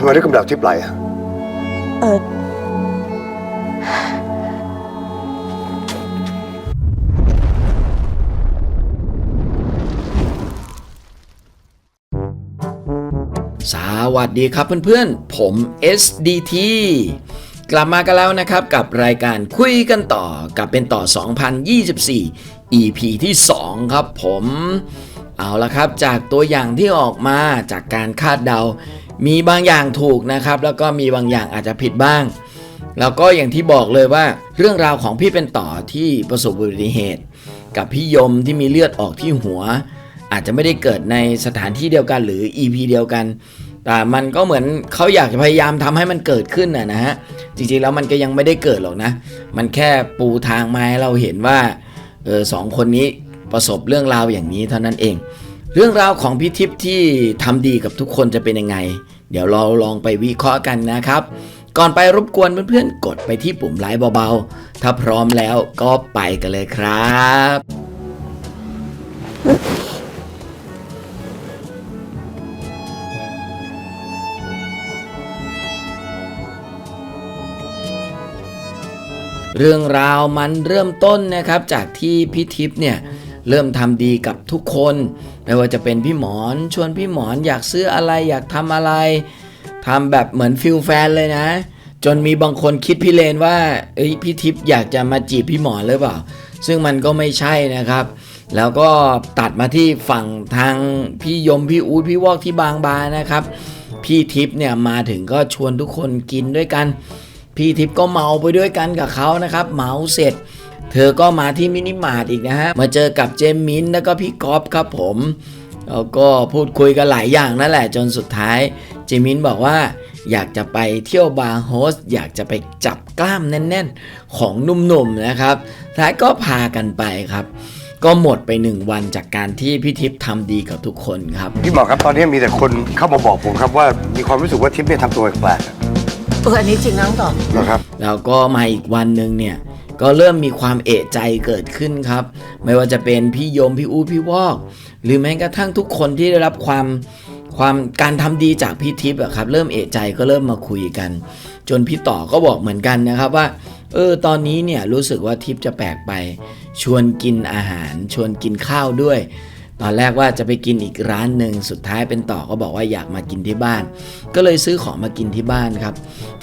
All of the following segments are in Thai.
ทำไมได้กำเดาทิพย์ไหลอะเออสวัสดีครับเพื่อนๆ ผม SDT กลับมากันแล้วนะครับกับรายการคุยกันต่อกับเป็นต่อ 2024 EP ที่ 2 ครับผม เอาละครับจากตัวอย่างที่ออกมาจากการคาดเดา มีบางอย่างถูกนะครับ แล้วก็มีบางอย่างอาจจะผิดบ้าง แล้วก็อย่างที่บอกเลยว่า เรื่องราวของพี่เป็นต่อที่ประสบอุบัติเหตุ กับพี่ยมที่มีเลือดออกที่หัว อาจจะไม่ได้เกิดในสถานที่เดียวกันหรือ EP เดียวกัน แต่มันก็เหมือนเขาอยากจะพยายามทำให้มันเกิดขึ้นนะนะฮะจริงๆแล้วมันก็ยังไม่ได้เกิดหรอกนะ มันแค่ปูทางมาให้เราเห็นว่าเออสองคนนี้ประสบเรื่องราวอย่างนี้เท่านั้นเอง เรื่องราวของพี่ทิพย์ที่ทำดีกับทุกคนจะเป็นยังไง เดี๋ยวเราลองไปวิเคราะห์กันนะครับ ก่อนไปรบกวนเพื่อนๆกดไปที่ปุ่มไลค์เบาๆ ถ้าพร้อมแล้วก็ไปกันเลยครับเรื่องราวมันเริ่มต้นนะครับจากที่พี่ทิพย์เนี่ย เริ่มทำดีกับทุกคน ไม่ว่าจะเป็นพี่หมอน ชวนพี่หมอนอยากซื้ออะไรอยากทำอะไรทำแบบเหมือนฟิลแฟนเลยนะ จนมีบางคนคิดพี่เลนว่าเอ้ยพี่ทิพย์อยากจะมาจีบพี่หมอนหรือเปล่า ซึ่งมันก็ไม่ใช่นะครับ แล้วก็ตัดมาที่ฝั่งทางพี่ยมพี่อูดพี่วอกที่บางบานะครับ พี่ทิพย์เนี่ยมาถึงก็ชวนทุกคนกินด้วยกัน พี่ทิพย์ก็เมาไปด้วยกันกับเขานะครับ เมาเสร็จ เธอก็มาที่มินิมาร์ทอีกนะฮะ มาเจอกับเจมมินแล้วก็พี่ก๊อฟครับผมแล้วก็พูดคุยกันหลายอย่างนั่นแหละจนสุดท้าย เจมินบอกว่าอยากจะไปเที่ยวบาร์โฮสอยากจะไปจับกล้ามแน่น ๆ ของหนุ่มๆนะครับท้ายก็พากันไปครับ ก็หมดไปหนึ่งวันจากการที่พี่ทิพย์ทำดีกับทุกคนครับ พี่หมอครับตอนนี้มีแต่คนเข้ามาบอกผมครับว่ามีความรู้สึกว่าทิพย์เนี่ยทำตัวแปลกเอออันนี้จริงนะน้องต่อๆนะครับ แล้วก็มาอีกวันหนึ่งเนี่ย ก็เริ่มมีความเอะใจเกิดขึ้นครับ ไม่ว่าจะเป็นพี่ยมพี่อูดพี่วอก หรือแม้กระทั่งทุกคนที่ได้รับความความการทำดีจากพี่ทิพย์อะครับเริ่มเอะใจก็เริ่มมาคุยกัน จนพี่ต่อก็บอกเหมือนกันนะครับว่าเออตอนนี้เนี่ยรู้สึกว่าทิพย์จะแปลกไป ชวนกินอาหาร ชวนกินข้าวด้วย ตอนแรกว่าจะไปกินอีกร้านหนึ่งสุดท้ายเป็นต่อก็บอกว่าอยากมากินที่บ้าน ก็เลยซื้อของมากินที่บ้านครับ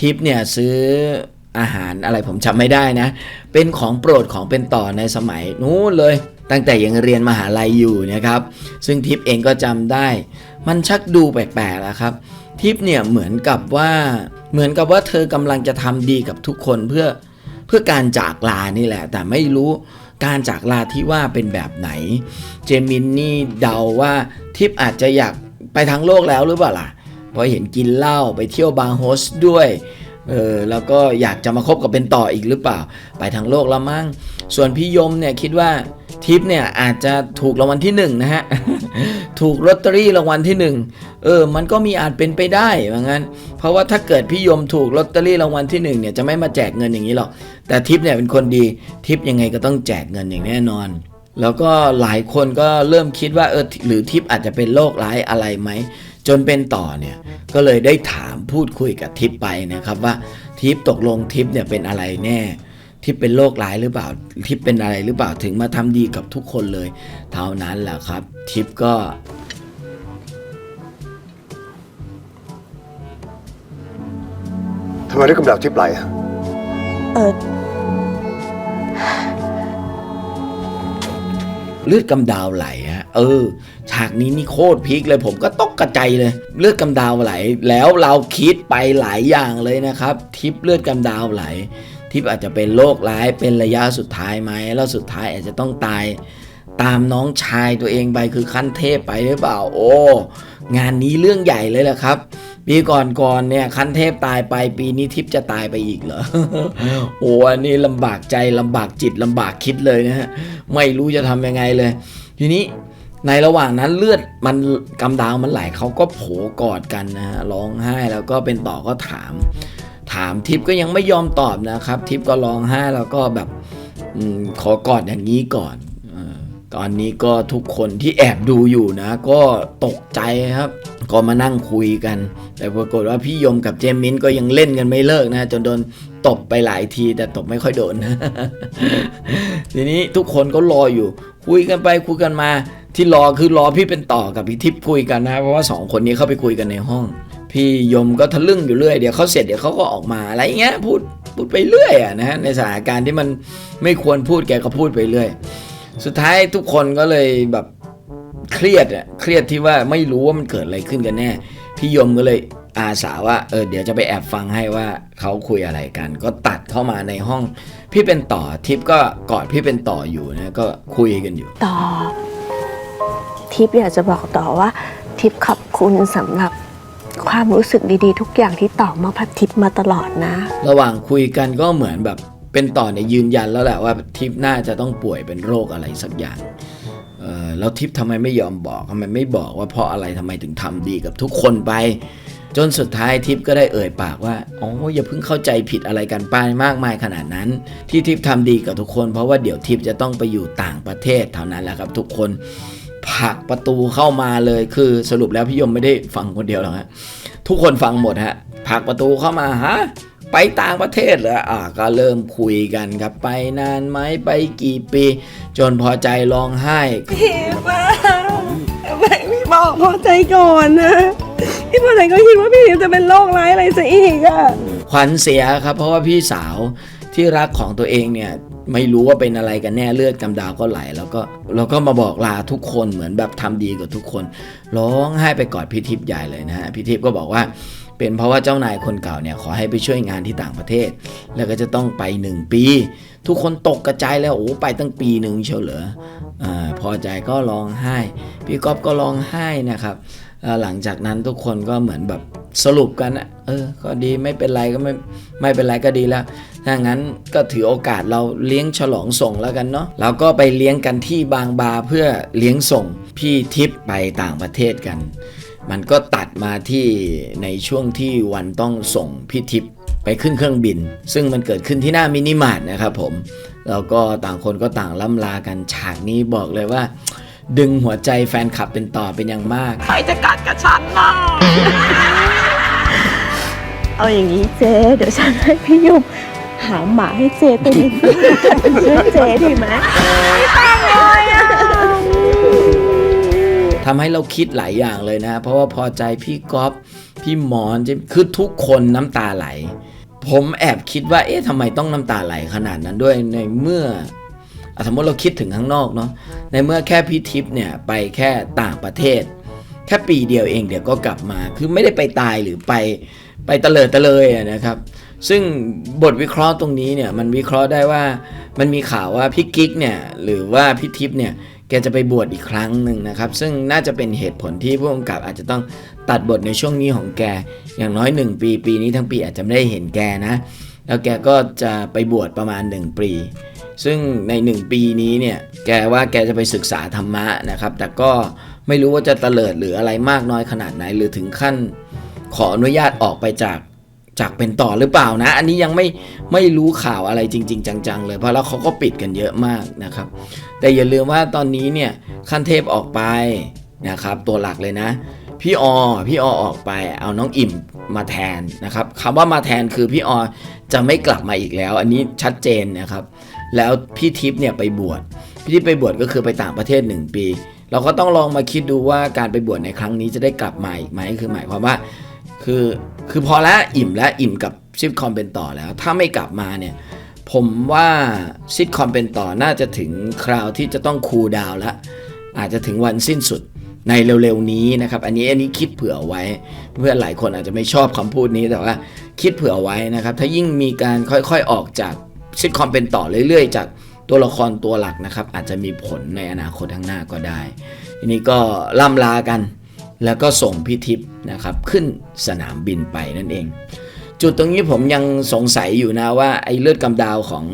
ทิปเนี่ยซื้อ อาหารอะไรผมจำไม่ได้นะ เป็นของโปรดของเป็นต่อในสมัยนู้นเลย ตั้งแต่ยังเรียนมหาลัยอยู่นะครับ ซึ่งทิปเองก็จำได้ มันชักดูแปลกๆแล้วครับ ทิปเนี่ยเหมือนกับว่า เหมือนกับว่าเธอกำลังจะทำดีกับทุกคนเพื่อเพื่อการจากลานี่แหละ แต่ไม่รู้การจากลาที่ว่าเป็นแบบไหน เจมินนี่เดาว่าทิปอาจจะอยากไปทั้งโลกแล้วหรือเปล่าล่ะเพราะเห็นกินเหล้าไปเที่ยวบาร์โฮสด้วย เออแล้วก็อยากจะมาคบกับเป็นต่ออีกหรือเปล่า ไปทั้งโลกแล้วมั้งส่วนพี่ยมเนี่ยคิดว่าทิปเนี่ยอาจจะถูกรางวัลที่หนึ่งนะฮะ ถูกลอตเตอรี่รางวัลที่หนึ่งเออ มันก็มีอาจเป็นไปได้ว่างั้น เพราะว่าถ้าเกิดพี่ยมถูกลอตเตอรี่รางวัลที่หนึ่งเนี่ยจะไม่มาแจกเงินอย่างนี้หรอก แต่ทิปเนี่ยเป็นคนดีทิปยังไงก็ต้องแจกเงินอย่างแน่นอน แล้วก็หลายคนก็เริ่มคิดว่าเออหรือทิปอาจจะเป็นโรคร้ายอะไรไหม จนเป็นต่อเนี่ยก็เลยได้ถามพูดคุยกับทิปไปนะครับว่าทิปตกลงทิปเนี่ยเป็นอะไรแน่ทิปเป็นโรคร้ายหรือเปล่าทิปเป็นอะไรหรือเปล่าถึงมาทำดีกับทุกคนเลย เท่านั้นแหละครับ ทิปก็ทำไมได้กำเดาทิพย์ไหลอะเออ เลือดกำดาวไหลฮะเออ ฉากนี้นี่โคตรพีคเลยผมก็ตกกระใจเลย เลือดกำดาวไหล แล้วเราคิดไปหลายอย่างเลยนะครับ ทิปเลือดกำดาวไหล ทิปอาจจะเป็นโรคร้ายเป็นระยะสุดท้ายไหมแล้วสุดท้ายอาจจะต้องตาย ตามน้องชายตัวเองไปคือขั้นเทพไปหรือเปล่า โอ้งานนี้เรื่องใหญ่เลยแหละครับ ปีก่อนก่อนๆเนี่ยขั้นเทพตายไปปีนี้ทิพย์จะตายไปอีกเหรอโอ้อันนี้ลำบากใจลำบากจิตลำบากคิดเลยนะฮะไม่รู้จะทำยังไงเลย ทีนี้ในระหว่างนั้นเลือดมันกำดาวมันไหลเขาก็โผกอดกันนะฮะร้องไห้แล้วก็เป็นต่อก็ถาม ถามทิพย์ก็ยังไม่ยอมตอบนะครับ ทิพย์ก็ร้องไห้แล้วก็แบบอขอกอดอย่างนี้ก่อนตอนนี้ก็ทุกคนที่แอบดูอยู่นะ ก็ตกใจครับ ก็มานั่งคุยกัน แต่ปรากฏว่าพี่ยมกับเจมินก็ยังเล่นกันไม่เลิกนะ จนโดนตบไปหลายทีแต่ตบไม่ค่อยโดน ทีนี้ทุกคนก็รออยู่ คุยกันไปคุยกันมา ที่รอคือรอพี่เป็นต่อกับพี่ทิพย์คุยกันนะ เพราะว่าสองคนนี้เข้าไปคุยกันในห้อง พี่ยมก็ทะลึ่งอยู่เรื่อยเดี๋ยวเขาเสร็จเดี๋ยวเขาก็ออกมาอะไรเงี้ยพูดพูดไปเรื่อยอะนะฮะในสถานการณ์ที่มันไม่ควรพูดแกก็พูดไปเรื่อย สุดท้ายทุกคนก็เลยแบบ เครียดอะเครียดที่ว่าไม่รู้ว่ามันเกิดอะไรขึ้นกันแน่ พี่ยมก็เลยอาสาว่าเออเดี๋ยวจะไปแอบฟังให้ว่าเขาคุยอะไรกัน ก็ตัดเข้ามาในห้อง พี่เป็นต่อทิปก็กอดพี่เป็นต่ออยู่นะก็คุยกันอยู่ ต่อ ทิพย์อยากจะบอกต่อว่า ทิพย์ขอบคุณสำหรับความรู้สึกดีๆ ทุกอย่างที่ต่อมอบให้ทิพย์มาตลอดนะ ระหว่างคุยกันก็เหมือนแบบเป็นต่อเนี่ยยืนยันแล้วแหละว่าทิพย์น่าจะต้องป่วยเป็นโรคอะไรสักอย่างเออ แล้วทิพย์ทำไมไม่ยอมบอกทำไมไม่บอกว่าเพราะอะไรทำไมถึงทำดีกับทุกคนไป จนสุดท้ายทิพย์ก็ได้เอ่ยปากว่าอ๋ออย่าเพิ่งเข้าใจผิดอะไรกันป้ามากมายขนาดนั้น ที่ทิพย์ทำดีกับทุกคน เพราะว่าเดี๋ยวทิพย์จะต้องไปอยู่ต่างประเทศเท่านั้นแหละครับ ทุกคนผักประตูเข้ามาเลยคือสรุปแล้วพี่ยมไม่ได้ฟังคนเดียวหรอกฮะทุกคนฟังหมดฮะผักประตูเข้ามาฮะ ไปต่างประเทศเหรออ่าก็เริ่มคุยกันครับไปนานไหมไปกี่ปี จนพอใจร้องไห้พี่ป้าแม่พี่บอกพอใจก่อนนะพี่พอใจก็คิดว่าพี่ทิพย์จะเป็นโรคร้ายอะไรซะอีกอะขวัญเสียครับเพราะว่าพี่สาวที่รักของตัวเองเนี่ยไม่รู้ว่าเป็นอะไรกันแน่เลือดกำดาวก็ไหล แล้วก็แล้วก็มาบอกลาทุกคนเหมือนแบบทำดีกับทุกคน ร้องไห้ไปกอดพี่ทิพย์ใหญ่เลยนะฮะพี่ทิพย์ก็บอกว่า เป็นเพราะว่าเจ้านายคนเก่าเนี่ยขอให้ไปช่วยงานที่ต่างประเทศ แล้วก็จะต้องไปหนึ่งปี ทุกคนตกกระจายแล้วโอ้ไปตั้งปีหนึ่งเชียวเหรออพอใจก็ร้องไห้ พี่ก๊อฟก็ร้องไห้นะครับหลังจากนั้นทุกคนก็เหมือนแบบสรุปกันอะเออ ก็ดีไม่เป็นไรก็ไม่ไม่เป็นไรก็ดีแล้ว ถ้างั้นก็ถือโอกาสเราเลี้ยงฉลองส่งแล้วกันเนาะเราก็ไปเลี้ยงกันที่บางบาเพื่อเลี้ยงส่งพี่ทิพย์ไปต่างประเทศกัน มันก็ตัดมาที่ในช่วงที่วันต้องส่งพี่ทิพย์ไปขึ้นเครื่องบิน ซึ่งมันเกิดขึ้นที่หน้ามินิมาร์ทนะครับผม แล้วก็ต่างคนก็ต่างล่ำลากันฉากนี้บอกเลยว่า ดึงหัวใจแฟนคลับเป็นต่อเป็นอย่างมาก ใครจะกัดกับฉันนะเอาอย่างนี้เจเดี๋ยวฉันให้พี่ยมหาหมาให้เจตัวหนึงช่วยเจดีไหม ทำให้เราคิดหลายอย่างเลยนะ เพราะว่าพอใจพี่ก๊อฟพี่หมอนเจมคือทุกคนน้ำตาไหล ผมแอบคิดว่า เอ๊ะทำไมต้องน้ำตาไหลขนาดนั้นด้วยในเมื่ออสมมติเราคิดถึงข้างนอกเนาะในเมื่อแค่พี่ทิพย์เนี่ยไปแค่ต่างประเทศ แค่ปีเดียวเองเดี๋ยวก็กลับมา คือไม่ได้ไปตายหรือไปไปเตลิดเตเลยนะครับ ซึ่งบทวิเคราะห์ตรงนี้เนี่ยมันวิเคราะห์ได้ว่ามันมีข่าวว่าพี่กิ๊กเนี่ยหรือว่าพี่ทิพย์เนี่ย กจะไปบวชอีกครั้งหนึ่งนะครับ ซึ่งน่าจะเป็นเหตุผลที่ผู้กำกับอาจจะต้องตัดบทในช่วงนี้ของแก อย่างน้อย 1 ปี ปีนี้ทั้งปีอาจจะไม่ได้เห็นแกนะ แล้วแกก็จะไปบวชประมาณ 1 ปี ซึ่งใน 1 ปีนี้เนี่ย แกว่าแกจะไปศึกษาธรรมะนะครับ แต่ก็ไม่รู้ว่าจะเตลิดหรืออะไรมากน้อยขนาดไหน หรือถึงขั้นขออนุญาตออกไปจาก จากเป็นต่อหรือเปล่านะ อันนี้ยังไม่ไม่รู้ข่าวอะไรจริง ๆ จัง ๆ เลยเพราะแล้วเขาก็ปิดกันเยอะมากนะครับ แต่อย่าลืมว่าตอนนี้เนี่ยขั้นเทพออกไปนะครับ ตัวหลักเลยนะ พี่อพี่อออกไป เอาน้องอิ่มมาแทนนะครับคำว่ามาแทนคือพี่ออจะไม่กลับมาอีกแล้ว อันนี้ชัดเจนนะครับ แล้วพี่ทิพย์เนี่ยไปบวชพี่ทิพย์ไปบวชก็คือไปต่างประเทศ 1 ปี เราก็ต้องลองมาคิดดูว่าการไปบวชในครั้งนี้จะได้กลับมาอีกไหมคือหมายความว่า คือคือพอแล้วอิ่มแล้วอิ่มกับซิทคอมเป็นต่อแล้ว ถ้าไม่กลับมาเนี่ยผมว่าซิทคอมเป็นต่อน่าจะถึงคราวที่จะต้องคูลดาวแล้ว อาจจะถึงวันสิ้นสุดในเร็วๆนี้นะครับ อันนี้อันนี้คิดเผื่อไว้ เพื่อนหลายคนอาจจะไม่ชอบคำพูดนี้แต่ว่าคิดเผื่อไว้นะครับ ถ้ายิ่งมีการค่อยๆออกจากซิทคอมเป็นต่อเรื่อยๆ จากตัวละครตัวหลักนะครับ อาจจะมีผลในอนาคตข้างหน้าก็ได้ ทีนี้ก็ล่ำลากัน แล้วก็ส่งพี่ทิพย์นะครับขึ้นสนามบินไปนั่นเอง จุดตรงนี้ผมยังสงสัยอยู่นะว่าไอ้เลือดกำดาวของ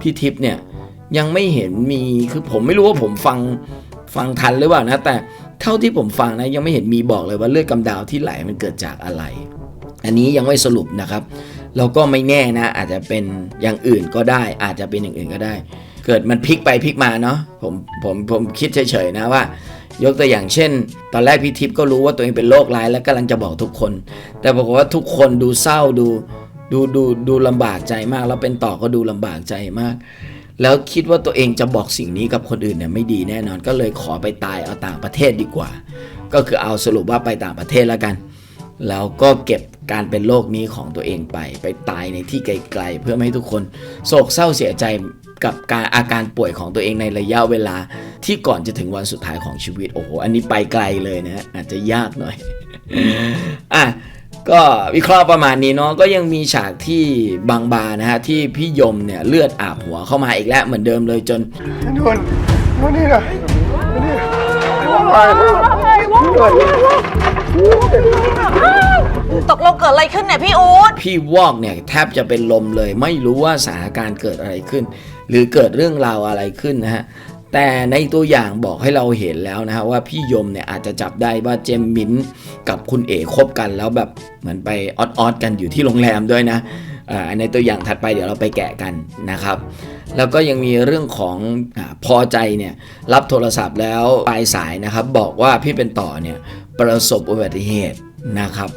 พี่ทิพย์เนี่ยยังไม่เห็นมีคือผมไม่รู้ว่าผมฟังฟังทันหรือเปล่านะแต่เท่าที่ผมฟังนะยังไม่เห็นมีบอกเลยว่าเลือดกำดาวที่ไหลมันเกิดจากอะไร อันนี้ยังไม่สรุปนะครับแล้วก็ไม่แน่นะ อาจจะเป็นอย่างอื่นก็ได้ อาจจะเป็นอย่างอื่นก็ได้ เกิดมันพลิกไปพลิกมาเนาะผมผมผมคิดเฉยๆนะว่า ยกตัวอย่างเช่น ตอนแรกพี่ทิพย์ก็รู้ว่าตัวเองเป็นโรคร้ายและกำลังจะบอกทุกคน แต่บอกฏว่าทุกคนดูเศร้าดูดูดูดูลำบากใจมาก แล้วเป็นต่อก็ดูลำบากใจมาก แล้วคิดว่าตัวเองจะบอกสิ่งนี้กับคนอื่นเนี่ยไม่ดีแน่นอนก็เลยขอไปตายเอาต่างประเทศดีกว่า ก็คือเอาสรุปว่าไปต่างประเทศแล้วกัน แล้วก็เก็บการเป็นโรคนี้ของตัวเองไป ไปตายในที่ไกลๆเพื่อไม่ให้ทุกคนโศกเศร้าเสียใจ กับการอาการป่วยของตัวเองในระยะเวลาที่ก่อนจะถึงวันสุดท้ายของชีวิต โอ้โห อันนี้ไปไกลเลยนะฮะอาจจะยากหน่อย อะก็วิเคราะห์ประมาณนี้เนาะก็ยังมีฉากที่บางบานะฮะที่พี่ยมเนี่ยเลือดอาบหัวเข้ามาอีกแล้วเหมือนเดิมเลยจนนวลนวลนี่นะ ตกลงเกิดอะไรขึ้นเนี่ยพี่อู๊ดพี่วอกเนี่ยแทบจะเป็นลมเลย ไม่รู้ว่าสถานการณ์เกิดอะไรขึ้น หรือเกิดเรื่องราวอะไรขึ้นนะฮะแต่ในตัวอย่างบอกให้เราเห็นแล้วนะฮะว่าพี่ยมเนี่ยอาจจะจับได้ว่าเจมมินกับคุณเอ๋คบกันแล้วแบบเหมือนไปออดออดๆกันอยู่ที่โรงแรมด้วยนะอ่าในตัวอย่างถัดไปเดี๋ยวเราไปแกะกันนะครับ แล้วก็ยังมีเรื่องของอาพอใจเนี่ยรับโทรศัพท์แล้วปลายสายนะครับ บอกว่าพี่เป็นต่อเนี่ยประสบอุบัติเหตุนะครับ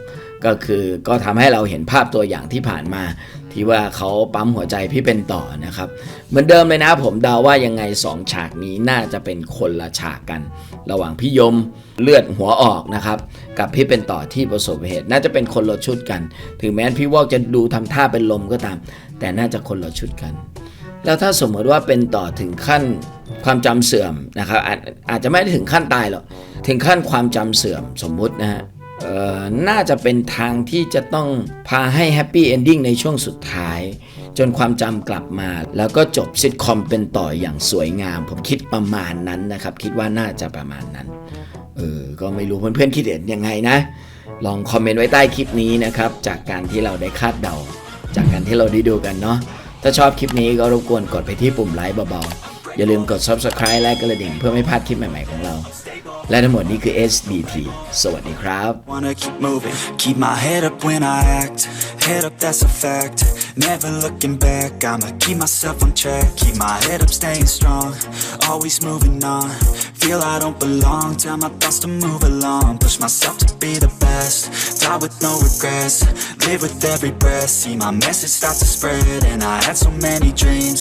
ก็คือก็ทำให้เราเห็นภาพตัวอย่างที่ผ่านมา ที่ว่าเขาปั๊มหัวใจพี่เป็นต่อนะครับ เหมือนเดิมเลยนะผมเดาว่ายังไงสองฉากนี้น่าจะเป็นคนละฉากกัน ระหว่างพี่ยมเลือดหัวออกนะครับ กับพี่เป็นต่อที่ประสบเหตุ น่าจะเป็นคนละชุดกัน ถึงแม้พี่วอกจะดูทำท่าเป็นลมก็ตาม แต่น่าจะคนละชุดกัน แล้วถ้าสมมติว่าเป็นต่อถึงขั้นความจำเสื่อมนะครับอาจอาจจะไม่ได้ถึงขั้นตายหรอกถึงขั้นความจำเสื่อมสมมุตินะฮะ น่าจะเป็นทางที่จะต้องพาให้แฮปปี้เอนดิ้งในช่วงสุดท้าย จนความจำกลับมา แล้วก็จบซิทคอมเป็นต่ออย่างสวยงาม ผมคิดประมาณนั้นนะครับ คิดว่าน่าจะประมาณนั้น เออ ก็ไม่รู้เพื่อนๆคิดเห็นยังไงนะ ลองคอมเมนต์ไว้ใต้คลิปนี้นะครับ จากการที่เราได้คาดเดา จากการที่เราได้ดูกันเนาะถ้าชอบคลิปนี้ก็รบกวนกดไปที่ปุ่มไลค์เบาๆ อย่าลืมกด Subscribe และกระดิ่งเพื่อไม่พลาดคลิปใหม่ๆของเรา และทั้งหมดนี้คือ SDT สวัสดีครับ Wanna keep moving, keep my head up when I act. Head up, that's a fact. Never looking back, I'ma keep myself on track. Keep my head up, staying strong. Always moving on. Feel I don't belong, tell my thoughts to move along. Push myself to be the best. Die with no regrets. Live with every breath. See my message start to spread, and I had so many dreams.